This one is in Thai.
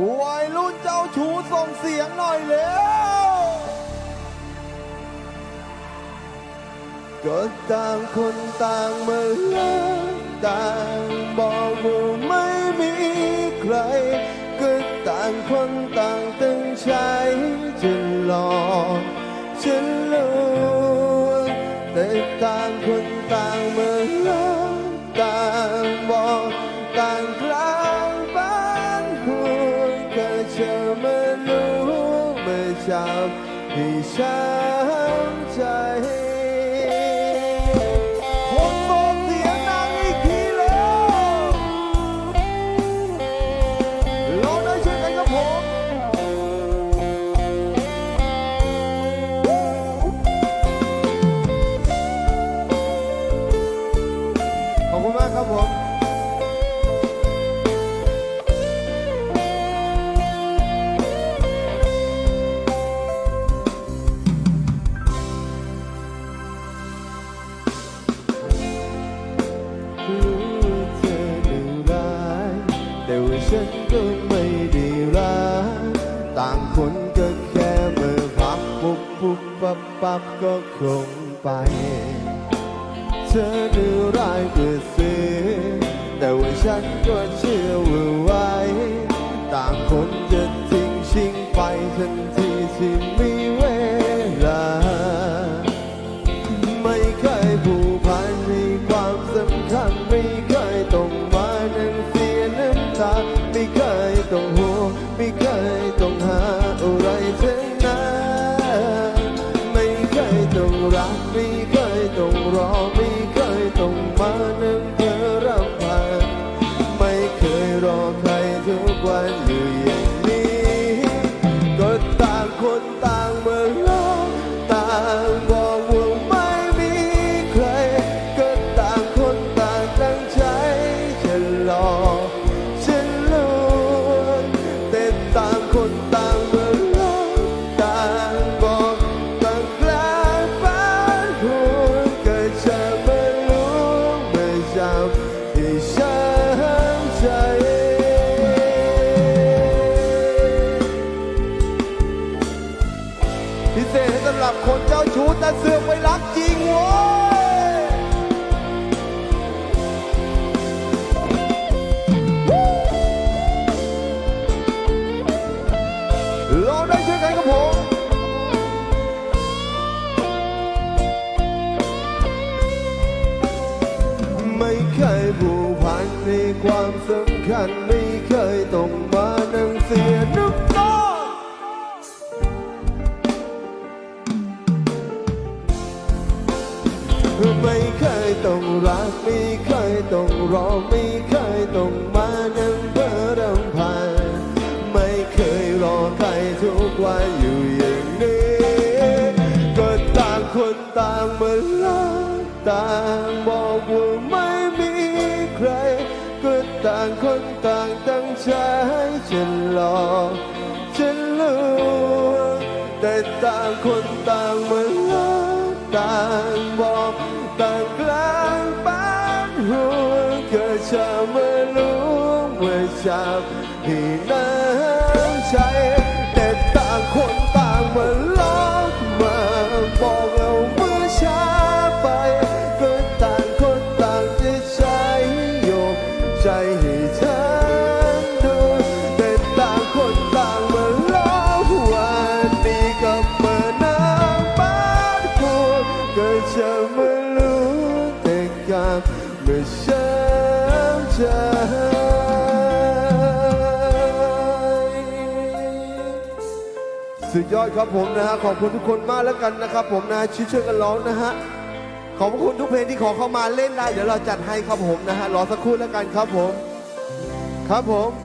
วัยรุ่นเจ้าชู้ส่งเสียงหน่อยเร็วก็ต่างคนต่างมาเลิกต่าง บให้ ฉันก็ไม่ได้รักต่างคนก็แค่เมื่อพับปุ๊บปุ๊บปั๊บปั๊บก็คงไป เธอดูร้ายกว่าเสียแต่ว่าฉันก็เชื่อว่าไว้ ต่างคนจะทิ้งชิงไปทันทีที่ ต้องรักไม่เคยต้องรอไม่เคยต้องมานั่งเธอรำพันไม่เคยรอใครทุกวันอยู่ พิเศษสำหรับคนเจ้าชู้แต่เสือกไปรักจริงโว้ยเราได้ช่วยกันครับผมไม่เคยผูกพันในความสำคัญไม่เคยต้อง ไม่เคยต้องรักไม่เคยต้องรอไม่เคยต้องมานั่งเพ้อรำพันไม่เคยรอใครทุกวันอยู่อย่างนี้ก็ต่างคนต่างมาลาต่างบอกว่าไม่มีใคร ก็ต่างคนต่างตั้งใจจะหลอกฉันลวงแต่ต่างคนต่าง ก็จะมารู้ว่าจับให้น้ำใจแต่ต่างคนต่างมาล้อกมาบอกเราเมื่อช้าไปก็ต่างคนต่างจะใช้โยกใจ สุดยอดครับผมนะฮะขอบคุณทุกคนมากแล้วกันนะครับ ผมนะช่วยช่วยกันร้องนะฮะขอบคุณทุกเพลงที่ขอเข้ามาเล่นได้ เดี๋ยวเราจัดให้ครับผมนะฮะรอสักครู่แล้วกันครับผม ครับผม